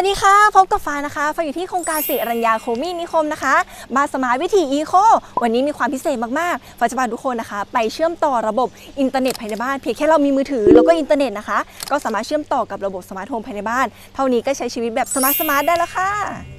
วัสดีค่ะ พบกับฟ้านะคะฟ้าอยู่ที่โครงการสิรัญญาโคมีนิคมนะคะ มาสมาร์ทวิถีอีโค วันนี้มีความพิเศษมากๆฟ้าจะพาทุกคนนะคะ ไปเชื่อมต่อระบบอินเทอร์เน็ตภายในบ้าน เพียงแค่เรามีมือถือแล้วก็อินเทอร์เน็ตนะคะ ก็สามารถเชื่อมต่อกับระบบสมาร์ทโฮมภายในบ้าน เท่านี้ก็ใช้ชีวิตแบบสมาร์ทสมาร์ทได้แล้วค่ะ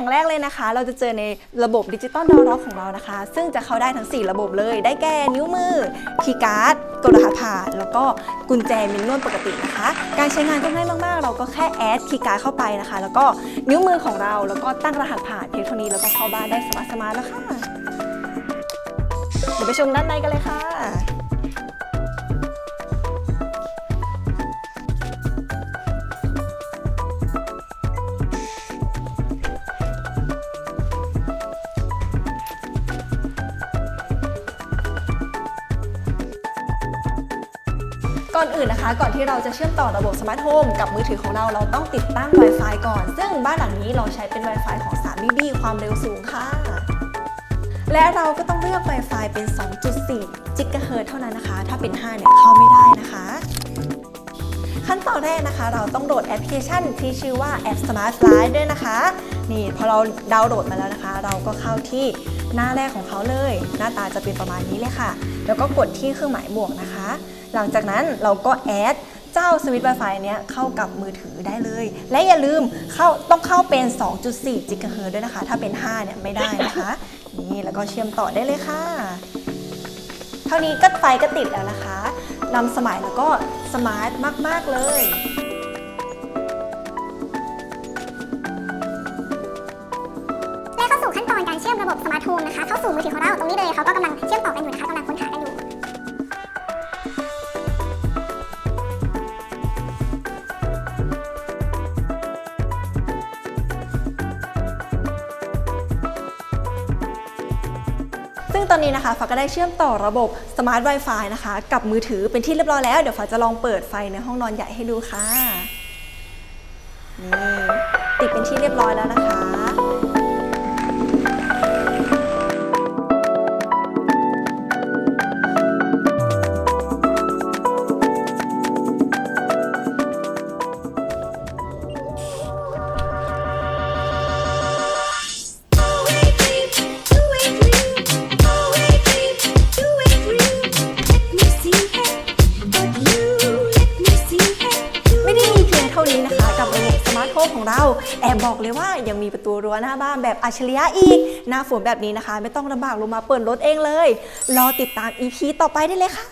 อย่างแรกเลยนะคะ เราจะเจอในระบบดิจิตอลดาวน์ล็อกของเรานะคะ ซึ่งจะเข้าได้ทั้ง 4 ระบบเลย ได้แก่นิ้วมือคีย์การ์ดกดรหัสผ่าน แล้วก็กุญแจมินนวลปกตินะคะ การใช้งานก็ง่ายมากๆ เราก็แค่แอดคีย์การ์ดเข้าไปนะคะ แล้วก็นิ้วมือของเรา แล้วก็ตั้งรหัสผ่านเพียงเท่านี้แล้วก็เข้าบ้านได้สมาร์ทสมาร์ทแล้วค่ะ เดี๋ยวไปชมด้านในกันเลยค่ะ ก่อนอื่นนะคะ ก่อนที่เราจะเชื่อมต่อระบบสมาร์ทโฮมกับมือถือของเราเราต้องติดตั้ง Wi-Fi ก่อน ซึ่งบ้านหลังนี้เราใช้เป็น Wi-Fi ของ3 BB ความเร็วสูงค่ะ และเราก็ต้องเลือก Wi-Fi เป็น 2.4 จิกะเฮิรตซ์เท่านั้นนะคะ ถ้าเป็น 5 เนี่ยเข้าไม่ได้นะคะ ขั้นตอนแรกนะคะ เราต้องโหลดแอปพลิเคชันที่ชื่อว่าแอป Smart Life ด้วยนะคะ นี่พอเราดาวน์โหลดมาแล้วนะคะ เราก็เข้าที่หน้าแรกของเขาเลย หน้าตาจะเป็นประมาณนี้เลยค่ะ แล้วก็กดที่เครื่องหมายบวกนะคะ หลังจากนั้นเราก็แอดเจ้าสวิตช์ Wi-Fi เนี้ยเข้ากับมือถือได้เลย และอย่าลืมเข้าต้องเข้าเป็น 2.4จิกะเฮิรตด้วยนะคะ ถ้าเป็น 5 เนี่ยไม่ได้นะคะ นี่แล้วก็เชื่อมต่อได้เลยค่ะ เท่านี้ก็ไฟก็ติดแล้วนะคะนำสมัยแล้วก็สมาร์ทมาก ๆ เลยและเข้าสู่ขั้นตอนการเชื่อมระบบสมาร์ทโฮมนะคะ เข้าสู่มือถือของเราตรงนี้เลยเขาก็กำลังเชื่อมต่อกันอยู่นะคะ ซึ่งตอนนี้นะคะฟ้าก็ได้เชื่อมต่อระบบ Smart Wi-Fi นะคะ กับมือถือเป็นที่เรียบร้อยแล้ว เดี๋ยวฟ้าจะลองเปิดไฟในห้องนอนใหญ่ให้ดูค่ะ นี่ติดเป็นที่เรียบร้อยแล้วนะคะ แอบบอกเลยว่ายังมีประตูรั้วหน้าบ้านแบบอัจฉริยะอีก หน้าฝนแบบนี้นะคะ ไม่ต้องลำบากลงมาเปิดรถเองเลย รอติดตาม EP ต่อไปได้เลยค่ะ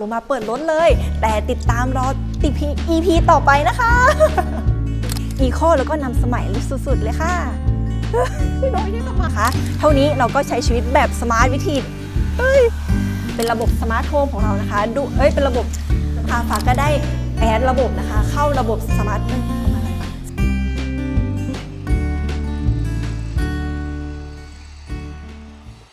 ลงมาเปิดรถเลย แต่ติดตามรอติพี EP ต่อไปนะคะอีโคแล้วก็นำสมัยสุดๆเลยค่ะเราไม่ได้สมัครคะเท่านี้เราก็ใช้ชีวิตแบบสมาร์ทวิธีเอ้ยเป็นระบบสมาร์ทโฮมของเรานะคะ ดูเอ้ยเป็นระบบอาฝาก็ได้แอดระบบนะคะ เข้าระบบสมาร์ท